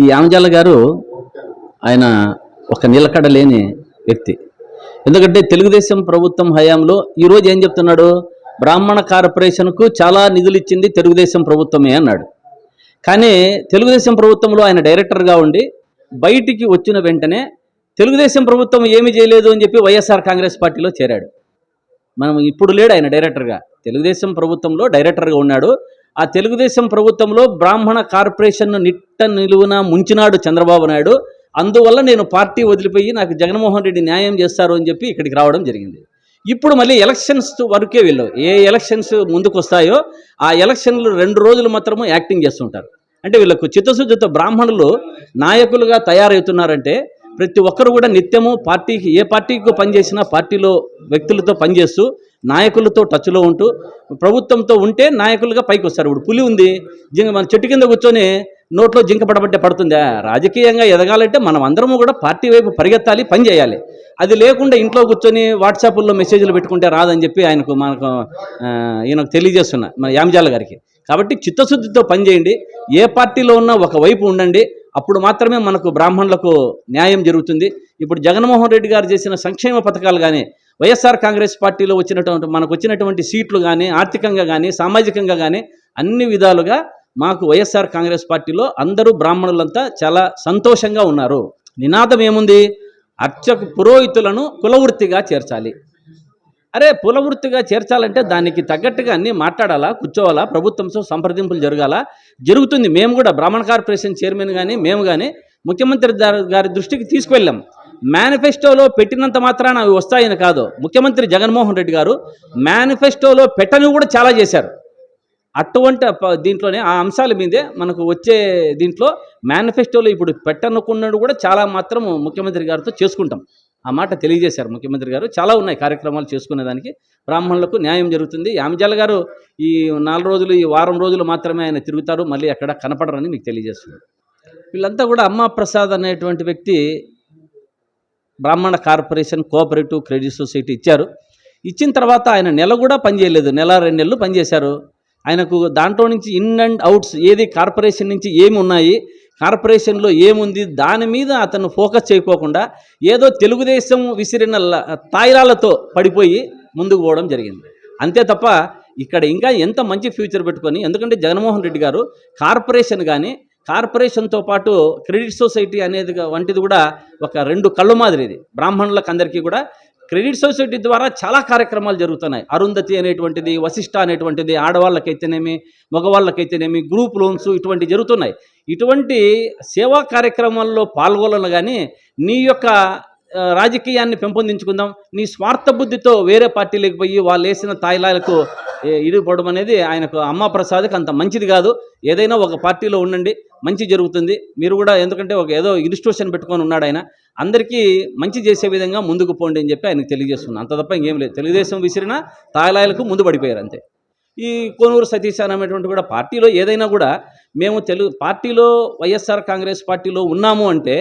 ఈ యామజాల గారు ఆయన ఒక నిలకడ లేని వ్యక్తి. ఎందుకంటే తెలుగుదేశం ప్రభుత్వం హయాంలో ఈరోజు ఏం చెప్తున్నాడు? బ్రాహ్మణ కార్పొరేషన్కు చాలా నిధులు ఇచ్చింది తెలుగుదేశం ప్రభుత్వమే అన్నాడు. కానీ తెలుగుదేశం ప్రభుత్వంలో ఆయన డైరెక్టర్గా ఉండి బయటికి వచ్చిన వెంటనే తెలుగుదేశం ప్రభుత్వం ఏమీ చేయలేదు అని చెప్పి వైఎస్ఆర్ కాంగ్రెస్ పార్టీలో చేరాడు. మనం ఇప్పుడు లేడు ఆయన డైరెక్టర్గా. తెలుగుదేశం ప్రభుత్వంలో డైరెక్టర్గా ఉన్నాడు. ఆ తెలుగుదేశం ప్రభుత్వంలో బ్రాహ్మణ కార్పొరేషన్ను నిట్ట నిలువున ముంచినాడు చంద్రబాబు నాయుడు. అందువల్ల నేను పార్టీ వదిలిపోయి నాకు జగన్మోహన్ రెడ్డి న్యాయం చేస్తారు అని చెప్పి ఇక్కడికి రావడం జరిగింది. ఇప్పుడు మళ్ళీ ఎలక్షన్స్ వరకే వెళ్ళవు ఏ ఎలక్షన్స్ ముందుకు వస్తాయో ఆ ఎలక్షన్లు రెండు రోజులు మాత్రము యాక్టింగ్ చేస్తుంటారు. అంటే వీళ్ళకు చిత్తశుద్ధితో బ్రాహ్మణులు నాయకులుగా తయారవుతున్నారంటే ప్రతి ఒక్కరు కూడా నిత్యము పార్టీకి ఏ పార్టీకి పనిచేసినా పార్టీలో వ్యక్తులతో పనిచేస్తూ నాయకులతో టచ్లో ఉంటూ ప్రభుత్వంతో ఉంటే నాయకులుగా పైకి వస్తారు. ఇప్పుడు పులి ఉంది జింక మన చెట్టు కింద కూర్చొని నోట్లో జింక పడబట్టే పడుతుందా? రాజకీయంగా ఎదగాలంటే మనం అందరము కూడా పార్టీ వైపు పరిగెత్తాలి పని చేయాలి. అది లేకుండా ఇంట్లో కూర్చొని వాట్సాప్లో మెసేజ్లు పెట్టుకుంటే రాదని చెప్పి ఆయనకు మనకు ఈయనకు తెలియజేస్తున్నా మన యామజాల గారికి. కాబట్టి చిత్తశుద్ధితో పనిచేయండి. ఏ పార్టీలో ఉన్నా ఒక వైపు ఉండండి. అప్పుడు మాత్రమే మనకు బ్రాహ్మణులకు న్యాయం జరుగుతుంది. ఇప్పుడు జగన్మోహన్ రెడ్డి గారు చేసిన సంక్షేమ పథకాలు కానీ వైఎస్ఆర్ కాంగ్రెస్ పార్టీలో వచ్చినటువంటి మనకు వచ్చినటువంటి సీట్లు కానీ ఆర్థికంగా కానీ సామాజికంగా కానీ అన్ని విధాలుగా మాకు వైఎస్ఆర్ కాంగ్రెస్ పార్టీలో అందరూ బ్రాహ్మణులంతా చాలా సంతోషంగా ఉన్నారు. నినాదం ఏముంది? అర్చక పురోహితులను కులవృత్తిగా చేర్చాలి. అరే కులవృత్తిగా చేర్చాలంటే దానికి తగ్గట్టుగా అన్నీ మాట్లాడాలా కూర్చోవాలా ప్రభుత్వంతో సంప్రదింపులు జరగాల? జరుగుతుంది. మేము కూడా బ్రాహ్మణ కార్పొరేషన్ చైర్మన్ కానీ మేము కానీ ముఖ్యమంత్రి గారి- గారి దృష్టికి తీసుకువెళ్ళాం. మేనిఫెస్టోలో పెట్టినంత మాత్రాన అవి వస్తాయని కాదు. ముఖ్యమంత్రి జగన్మోహన్ రెడ్డి గారు మేనిఫెస్టోలో పెట్టని కూడా చాలా చేశారు. అటువంటి దీంట్లోనే ఆ అంశాల మీదే మనకు వచ్చే దీంట్లో మేనిఫెస్టోలో ఇప్పుడు పెట్టనుకున్నది కూడా చాలా మాత్రం ముఖ్యమంత్రి గారితో చేసుకుంటాం. ఆ మాట తెలియజేశారు ముఖ్యమంత్రి గారు. చాలా ఉన్నాయి కార్యక్రమాలు చేసుకునేదానికి. బ్రాహ్మణులకు న్యాయం జరుగుతుంది. యామజాల గారు ఈ నాలుగు రోజులు ఈ వారం రోజులు మాత్రమే ఆయన తిరుగుతారు. మళ్ళీ అక్కడ కనపడరని మీకు తెలియజేస్తున్నారు. వీళ్ళంతా కూడా అమ్మా ప్రసాద్ అనేటువంటి వ్యక్తి బ్రాహ్మణ కార్పొరేషన్ కోఆపరేటివ్ క్రెడిట్ సొసైటీ ఇచ్చారు. ఇచ్చిన తర్వాత ఆయన నెల కూడా పనిచేయలేదు నెల రెండు నెలలు పనిచేశారు ఆయనకు దాంట్లో నుంచి ఇన్ అండ్ అవుట్స్ ఏది కార్పొరేషన్ నుంచి ఏమి ఉన్నాయి కార్పొరేషన్లో ఏముంది? దాని మీద అతను ఫోకస్ చేయకోకుండా ఏదో తెలుగుదేశం విసిరిన ల- తాయిలాలతో పడిపోయి ముందుకు పోవడం జరిగింది. అంతే తప్ప ఇక్కడ ఇంకా ఎంత మంచి ఫ్యూచర్ పెట్టుకొని ఎందుకంటే జగన్మోహన్ రెడ్డి గారు కార్పొరేషన్ కానీ కార్పొరేషన్తో పాటు క్రెడిట్ సొసైటీ అనేది వంటిది కూడా ఒక రెండు కళ్ళు మాదిరిది. బ్రాహ్మణులకు అందరికీ కూడా క్రెడిట్ సొసైటీ ద్వారా చాలా కార్యక్రమాలు జరుగుతున్నాయి. అరుంధతి అనేటువంటిది వశిష్ట అనేటువంటిది ఆడవాళ్ళకైతేనేమి మగవాళ్ళకైతేనేమి గ్రూప్ లోన్స్ ఇటువంటి జరుగుతున్నాయి. ఇటువంటి సేవా కార్యక్రమాల్లో పాల్గొనలు కానీ నీ యొక్క రాజకీయాన్ని పెంపొందించుకుందాం నీ స్వార్థ బుద్ధితో వేరే పార్టీలకు పోయి వాళ్ళు వేసిన తాయిలాలకు ఇడిగిపోవడం అనేది ఆయనకు అమ్మ ప్రసాద్కి అంత మంచిది కాదు. ఏదైనా ఒక పార్టీలో ఉండండి మంచి జరుగుతుంది. మీరు కూడా ఎందుకంటే ఒక ఏదో ఇన్స్టిట్యూషన్ పెట్టుకొని ఉన్నాడు ఆయన. అందరికీ మంచి చేసే విధంగా ముందుకు పోండి అని చెప్పి ఆయనకు తెలియజేస్తున్నాను అంత తప్ప ఇంకేం లేదు. తెలుగుదేశం విసిరిన తాయిలాయలకు ముందు పడిపోయారు అంతే. ఈ కోనూరు సతీష్ అనేటువంటి కూడా పార్టీలో ఏదైనా కూడా మేము తెలుగు పార్టీలో వైఎస్ఆర్ కాంగ్రెస్ పార్టీలో ఉన్నాము అంటే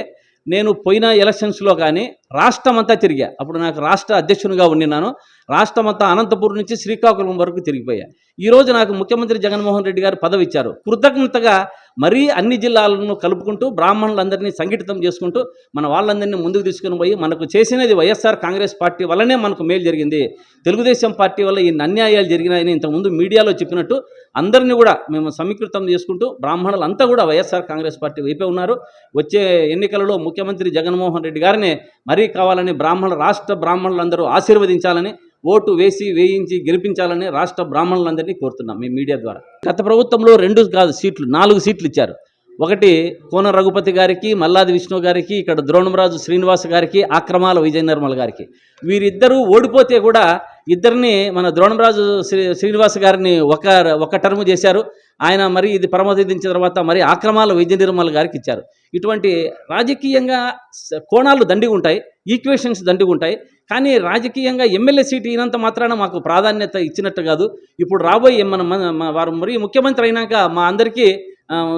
నేను పోయిన ఎలక్షన్స్లో కానీ రాష్ట్రమంతా తిరిగా. అప్పుడు నాకు రాష్ట్ర అధ్యక్షునిగా ఉండినాను రాష్ట్రమంతా అనంతపురం నుంచి శ్రీకాకుళం వరకు తిరిగిపోయా. ఈరోజు నాకు ముఖ్యమంత్రి జగన్మోహన్ రెడ్డి గారు పదవి ఇచ్చారు కృతజ్ఞతగా మరీ అన్ని జిల్లాలను కలుపుకుంటూ బ్రాహ్మణులందరినీ సంఘటితం చేసుకుంటూ మన వాళ్ళందరినీ ముందుకు తీసుకుని పోయి మనకు చేసినది వైఎస్ఆర్ కాంగ్రెస్ పార్టీ వల్లనే మనకు మేలు జరిగింది. తెలుగుదేశం పార్టీ వల్ల ఈ అన్యాయాలు జరిగినాయని ఇంతకుముందు మీడియాలో చెప్పినట్టు అందరినీ కూడా మేము సమీకృతం చేసుకుంటూ బ్రాహ్మణులంతా కూడా వైఎస్ఆర్ కాంగ్రెస్ పార్టీ వైపే ఉన్నారు. వచ్చే ఎన్నికలలో ముఖ్యమంత్రి జగన్మోహన్ రెడ్డి గారిని మరి కావాలని బ్రాహ్మణ రాష్ట్ర బ్రాహ్మణులందరూ ఆశీర్వదించాలని ఓటు వేసి వేయించి గెలిపించాలని రాష్ట్ర బ్రాహ్మణులందరినీ కోరుతున్నాం మీ మీడియా ద్వారా. గత ప్రభుత్వంలో రెండు కాదు సీట్లు నాలుగు సీట్లు ఇచ్చారు. ఒకటి కోన రఘుపతి గారికి మల్లాది విష్ణు గారికి ఇక్కడ ద్రోణంరాజు శ్రీనివాస్ గారికి ఆక్రమాల విజయ నిర్మల గారికి. వీరిద్దరూ ఓడిపోతే కూడా ఇద్దరిని మన ద్రోణంరాజు శ్రీ శ్రీనివాస్ గారిని ఒక ఒక టర్మ్ చేశారు. ఆయన మరి ఇది ప్రమోదించిన తర్వాత మరి ఆక్రమాల విజయ నిర్మల గారికి ఇచ్చారు. ఇటువంటి రాజకీయంగా కోణాలు దండిగా ఉంటాయి. ఈక్వేషన్స్ దండిగా ఉంటాయి కానీ రాజకీయంగా ఎమ్మెల్యే సీట్ ఈనంత మాత్రాన మాకు ప్రాధాన్యత ఇచ్చినట్టు కాదు. ఇప్పుడు రాబోయే మన మన- వారు మరి ముఖ్యమంత్రి అయినాక మా అందరికీ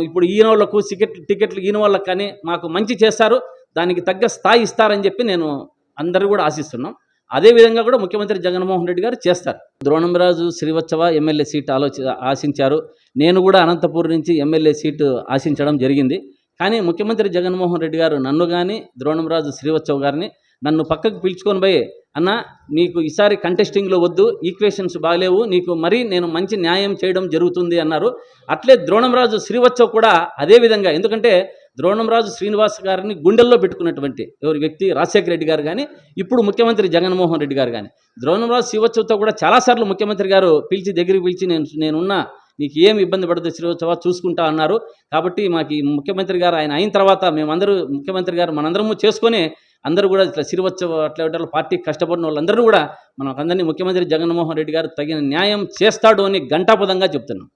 ఇప్పుడు ఈయన వాళ్ళకు టికెట్ టికెట్లు ఈయన వాళ్ళకి కానీ మాకు మంచి చేస్తారు. దానికి తగ్గ స్థాయి ఇస్తారని చెప్పి నేను అందరూ కూడా ఆశిస్తున్నాం. అదే విధంగా కూడా ముఖ్యమంత్రి జగన్మోహన్ రెడ్డి గారు చేస్తారు. ద్రోణంరాజు శ్రీవత్సవ ఎమ్మెల్యే సీట్ ఆలోచి ఆశించారు. నేను కూడా అనంతపూర్ నుంచి ఎమ్మెల్యే సీటు ఆశించడం జరిగింది. కానీ ముఖ్యమంత్రి జగన్మోహన్ రెడ్డి గారు నన్ను కానీ ద్రోణంరాజు శ్రీవత్సవ్ గారిని నన్ను పక్కకు పిలుచుకొని పోయి అన్న నీకు ఈసారి కంటెస్టింగ్లో వద్దు ఈక్వేషన్స్ బాగాలేవు నీకు మరీ నేను మంచి న్యాయం చేయడం జరుగుతుంది అన్నారు. అట్లే ద్రోణంరాజు శ్రీవత్సవ్ కూడా అదే విధంగా ఎందుకంటే ద్రోణంరాజు శ్రీనివాస్ గారిని గుండెల్లో పెట్టుకున్నటువంటి ఎవరి వ్యక్తి రాజశేఖర రెడ్డి గారు కానీ ఇప్పుడు ముఖ్యమంత్రి జగన్మోహన్ రెడ్డి గారు కానీ ద్రోణంరాజు శ్రీవత్సవ్తో కూడా చాలాసార్లు ముఖ్యమంత్రి గారు పిలిచి దగ్గరికి పిలిచి నేను నేనున్నా నీకు ఏం ఇబ్బంది పడదు శ్రీవత్సవ చూసుకుంటా అన్నారు. కాబట్టి మాకు ముఖ్యమంత్రి గారు ఆయన అయిన తర్వాత మేమందరూ ముఖ్యమంత్రి గారు మనందరము చేసుకొని అందరూ కూడా ఇట్లా శ్రీవత్సవ అట్లా ఇట్లా పార్టీ కష్టపడిన వాళ్ళందరూ కూడా మనకందరినీ ముఖ్యమంత్రి జగన్మోహన్ రెడ్డి గారు తగిన న్యాయం చేస్తాడు అని ఘంటాపదంగా చెప్తున్నాం.